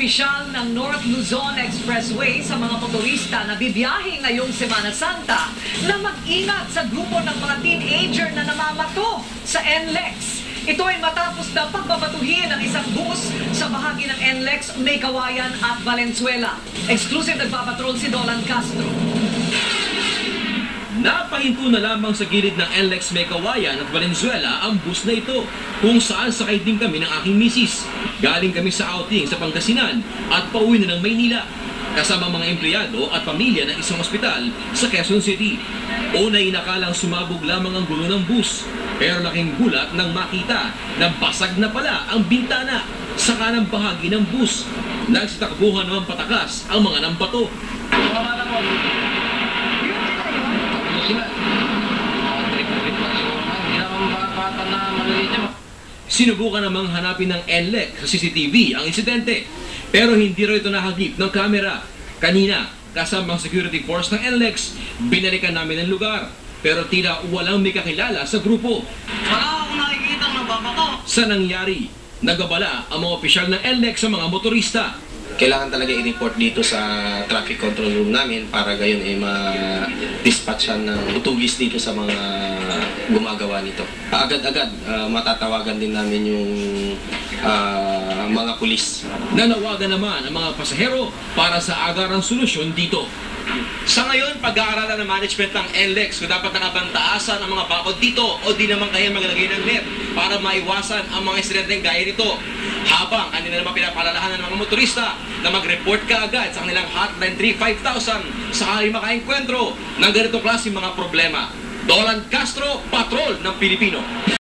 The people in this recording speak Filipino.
opisyal ng North Luzon Expressway sa mga motorista na bibiyahe ngayong Semana Santa na mag-ingat sa grupo ng mga teenager na namamato sa NLEX. Ito ay matapos na pagbabatuhin ng isang bus sa bahagi ng NLEX, May Kawayan at Valenzuela. Exclusive nagpapatrol si Dolan Castro. Napahinto na lamang sa gilid ng NLEX Mekawayan at Valenzuela ang bus na ito kung saan sakay din kami ng aking misis. Galing kami sa outing sa Pangasinan at pauwi na ng Maynila kasama mga empleyado at pamilya ng isang ospital sa Quezon City. Unay nakalang sumabog lamang ang gulo ng bus pero laking gulat nang makita na basag na pala ang bintana sa kanang bahagi ng bus. Nagsitakbuhan naman patakas ang mga lang siguro na. Sinubukan namang hanapin ng NLEX sa CCTV ang insidente. Pero hindi raw ito nahagip ng kamera. Kanina, kasama ang security force ng NLEX, binalikan namin ang lugar. Pero tila walang may kakilala sa grupo. Wala akong nakikita ng baba ko. Sa nangyari, nagabala ang mga opisyal ng NLEX sa mga motorista. Kailangan talaga i-report dito sa traffic control room namin para gayon ay ma-dispatchan ng utugis dito sa mga gumagawa nito. Agad-agad ah, matatawagan din namin yung ah, mga pulis. Nanawagan naman ang mga pasahero para sa agarang solusyon dito. Sa ngayon, pag-aaralan ng management ng NLEX kung dapat nakabantaasan ang mga bakod dito o di naman kaya maglagay ng net para maiwasan ang mga insidenteng gaya nito. Habang kanila naman pinapalalahanan ng mga motorista na mag-report ka agad sa kanilang hotline 35000 sakali makaengkwentro ng ganitong klase mga problema. Dolan Castro, Patrol ng Pilipino.